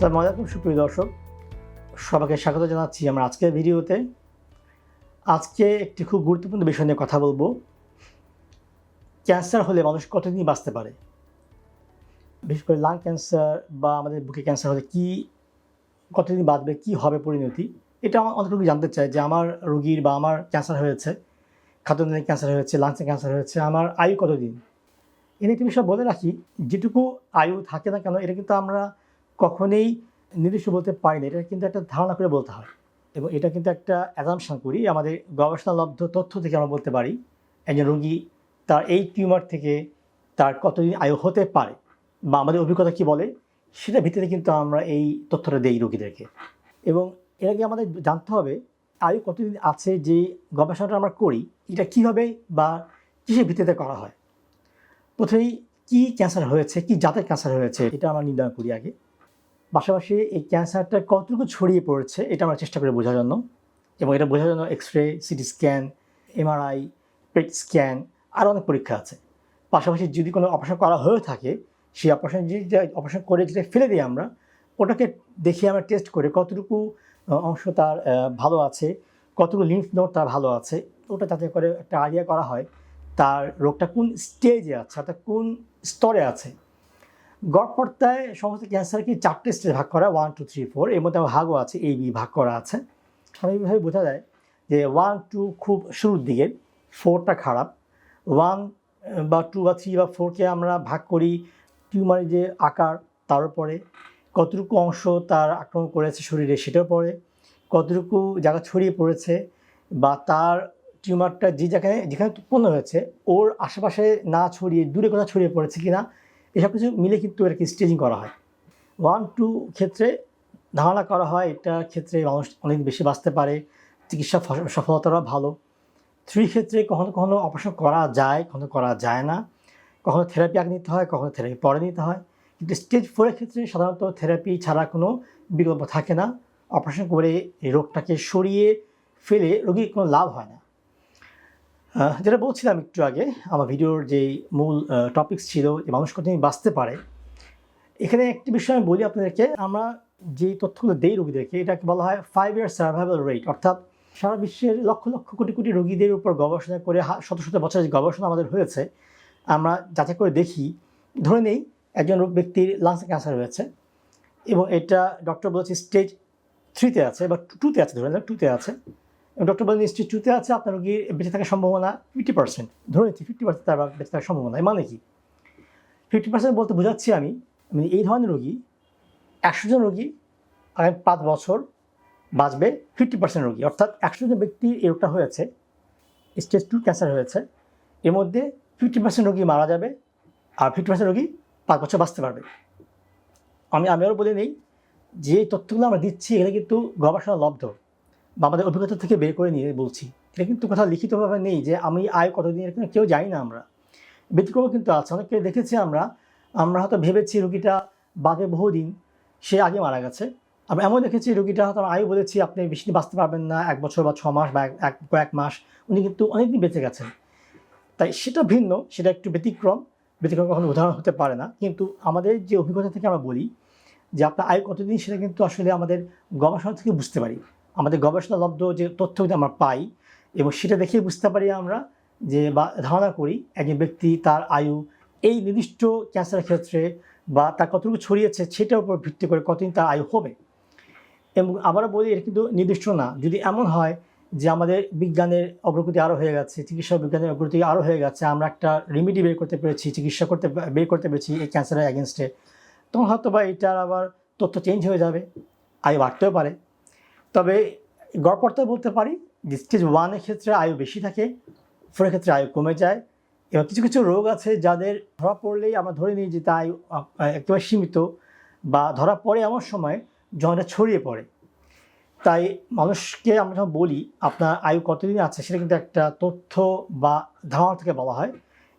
আসসালামু আলাইকুম, সুপ্রিয় দর্শক। সবাইকে স্বাগত জানাচ্ছি আমার আজকের ভিডিওতে। আজকে একটি খুব গুরুত্বপূর্ণ বিষয় নিয়ে কথা বলব। ক্যান্সার হলে মানুষ কতদিন বাঁচতে পারে? বিশেষ করে লাং ক্যান্সার বা আমাদের বুকে ক্যান্সার হলে কি কতদিন বাঁচবে, কি হবে পরিণতি? এটা আমার অনেক রোগী জানতে চায় যে আমার রোগীর বা আমার ক্যান্সার হয়েছে খাদ্যনালী ক্যান্সার হয়েছে লাংসে ক্যান্সার হয়েছে, আমার আয়ু কতদিন? এনে একটি বিষয় বলে রাখি, যেটুকু আয়ু থাকে না কেন, এটা কিন্তু আমরা কখনোই নির্দিষ্ট বলতে পারি না। এটা কিন্তু একটা ধারণা করে বলতে হয়। এবং এটা কিন্তু একটা অ্যাজামশন করি। আমাদের গবেষণালব্ধ তথ্য থেকে আমরা বলতে পারি, একজন রোগী তার এই টিউমার থেকে তার কতদিন আয়ু হতে পারে বা আমাদের অভিজ্ঞতা কি বলে, সেটা ভিত্তিতে কিন্তু আমরা এই তথ্যটা দেই রোগীদেরকে। এবং এর আগে আমাদের জানতে হবে, আয়ু কতদিন আছে যে গবেষণাটা আমরা করি, এটা কীভাবে বা কিসের ভিত্তিতে করা হয়? প্রথমেই কী ক্যান্সার হয়েছে, কি জাতের ক্যান্সার হয়েছে, এটা আমরা নির্ণয় করি আগে। পাশাপাশি এই ক্যান্সারটা কতটুকু ছড়িয়ে পড়েছে, এটা আমরা চেষ্টা করি বোঝার জন্য। এবং এটা বোঝার জন্য X ray CT scan MRI PET scan আরও অনেক পরীক্ষা আছে। পাশাপাশি যদি কোনো অপারেশন করা হয়ে থাকে, সেই অপারেশন যদি অপারেশন করে যেটা ফেলে দিই আমরা, ওটাকে দেখে আমরা টেস্ট করে কতটুকু অংশ তার ভালো আছে, কতটুকু লিম্ফ নোট তার ভালো আছে, ওটা যাতে করে একটা আইডিয়া করা হয়, তার রোগটা কোন স্টেজে আছে, অর্থাৎ কোন স্তরে আছে গড়পড়তায় সমস্ত ক্যান্সারকে চারটে স্টেজ ভাগ করা? ওয়ান টু থ্রি ফোর এর মধ্যে ভাগও আছে এই বি ভাগ করা আছে। স্বাভাবিকভাবে বোঝা যায় যে ওয়ান টু খুব শুরুর দিকে ফোরটা খারাপ। ওয়ান বা টু বা থ্রি বা ফোরকে আমরা ভাগ করি টিউমারের যে আকার, তার উপরে। কতটুকু অংশ তার আক্রমণ করেছে শরীরে সেটার পরে কতটুকু জায়গা ছড়িয়ে পড়েছে বা তার টিউমারটা যে জায়গায়, যেখানে উৎপন্ন হয়েছে, ওর আশেপাশে না ছড়িয়ে, দূরে কোথাও ছড়িয়ে পড়েছে কিনা এসব কিছু মিলে কিন্তু এটাকে স্টেজিং করা হয়। ওয়ান টু ক্ষেত্রে ধারণা করা হয় এটা ক্ষেত্রে মানুষ অনেক বেশি বাঁচতে পারে, চিকিৎসা সফলতাটা ভালো। থ্রি ক্ষেত্রে কখনো কখনো অপারেশন করা যায়, কখনো করা যায় না। কখনো থেরাপি আগে নিতে হয়, কখনো থেরাপি পরে নিতে হয়। কিন্তু স্টেজ ফোরের ক্ষেত্রে সাধারণত থেরাপি ছাড়া কোনো বিকল্প থাকে না। অপারেশন করে এই রোগটাকে সরিয়ে ফেলে রোগীর কোনো লাভ হয় না। যেটা বলছিলাম একটু আগে, আমার ভিডিওর যে মূল টপিকস ছিল, যে মানুষ কতদিন বাঁচতে পারে, এখানে একটি বিষয় আমি বলি আপনাদেরকে, আমরা যে তথ্যগুলো দেই রোগীদেরকে, এটাকে বলা হয় ফাইভ ইয়ার সার্ভাইভাল রেট অর্থাৎ সারা বিশ্বের লক্ষ লক্ষ কোটি কোটি রোগীদের উপর গবেষণা করে শত শত বছরের গবেষণা আমাদের হয়েছে, আমরা যাচাই করে দেখি। ধরে নেই, একজন ব্যক্তির লাংসে ক্যান্সার হয়েছে, এবং এটা ডক্টর বলেছে স্টেজ থ্রিতে আছে, বা টুতে আছে, ধরে নেন টুতে আছে। ডক্টর বলেন টুতে আছে, আপনার রোগীর বেঁচে থাকার সম্ভাবনা ফিফটি পার্সেন্ট ধরে নিচ্ছি ফিফটি পার্সেন্ট তার বেঁচে থাকার সম্ভাবনা। মানে কি? ফিফটি পার্সেন্ট বলতে বোঝাচ্ছি আমি মানে এই ধরনের রোগী, একশো জন রোগী আগামী পাঁচ বছর বাঁচবে ফিফটি পার্সেন্ট রোগী। অর্থাৎ একশো জন ব্যক্তির এই রোগটা হয়েছে স্টেজ টু ক্যান্সার হয়েছে, এর মধ্যে ফিফটি পার্সেন্ট রোগী মারা যাবে আর ফিফটি পার্সেন্ট রোগী পাঁচ বছর বাঁচতে পারবে। আমি আমি আরও বলে নিই, যে তথ্যগুলো আমরা দিচ্ছি, এগুলো কিন্তু গবেষণা লব্ধ। বা আমাদের অভিজ্ঞতা থেকে বের করে নিয়ে বলছি। এটা কিন্তু কোথাও লিখিতভাবে নেই যে আমি আয় কতদিন এরকম কেউ জানি না আমরা। ব্যতিক্রম কিন্তু আছে। অনেককে দেখেছি আমরা আমরা হয়তো ভেবেছি রুগীটা বাদে বহুদিন সে আগে মারা গেছে। আমরা এমন দেখেছি রুগীটা হয়তো আয়ু বলেছি, আপনি বেশি দিন বাঁচতে পারবেন না, এক বছর বা ছ মাস বা এক, কয়েক মাস, উনি কিন্তু অনেকদিন বেঁচে গেছেন। তাই সেটা ভিন্ন, সেটা একটু ব্যতিক্রম। ব্যতিক্রম কখনো উদাহরণ হতে পারে না। কিন্তু আমাদের যে অভিজ্ঞতা থেকে আমরা বলি যে আপনার আয়ু কতদিন সেটা কিন্তু আসলে আমাদের গবেষণা থেকে বুঝতে পারি। আমাদের গবেষণালব্ধ যে তথ্য যদি আমরা পাই এবং সেটা দেখে বুঝতে পারি আমরা যে বা ধারণা করি একজন ব্যক্তি তার আয়ু এই নির্দিষ্ট ক্যান্সারের ক্ষেত্রে বা তার কতটুকু ছড়িয়েছে সেটার উপর ভিত্তি করে কতদিন তার আয়ু হবে। এবং আবারও বলি, এটা কিন্তু নির্দিষ্ট না। যদি এমন হয় যে আমাদের বিজ্ঞানের অগ্রগতি আরও হয়ে গেছে, চিকিৎসা বিজ্ঞানের অগ্রগতি আরও হয়ে গেছে, আমরা একটা রেমিডি বের করতে পেরেছি, চিকিৎসা করতে বের করতে পেরেছি এই ক্যান্সারের অ্যাগেনস্টে তখন হয়তো বা এটার আবার তথ্য চেঞ্জ হয়ে যাবে, আয়ু বাড়তেও পারে। তবে গড়পড়তা বলতে পারি যে স্টেজ ওয়ানের ক্ষেত্রে আয়ু বেশি থাকে ফোরের ক্ষেত্রে আয়ু কমে যায়। এবং কিছু কিছু রোগ আছে যাদের ধরা পড়লেই আমরা ধরে নিই যে তা আয়ু একেবারে সীমিত বা ধরা পড়ে এমন সময় এটা ছড়িয়ে পড়ে। তাই মানুষকে আমরা যখন বলি আপনার আয়ু কতদিন আছে, সেটা কিন্তু একটা তথ্য বা ধারণা থেকে বলা হয়।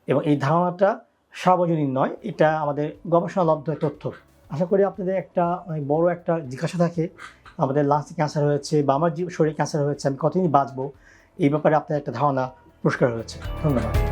এবং এই ধারণাটা সার্বজনীন নয়, এটা আমাদের গবেষণালব্ধ তথ্য। আশা করি আপনাদের একটা অনেক বড় একটা জিজ্ঞাসা থাকে। আমাদের লাংসে ক্যান্সার হয়েছে বা আমার শরীরে ক্যান্সার হয়েছে, আমি কতদিন বাঁচবো? এই ব্যাপারে আপনার একটা ধারণা পুরস্কার হয়েছে। ধন্যবাদ।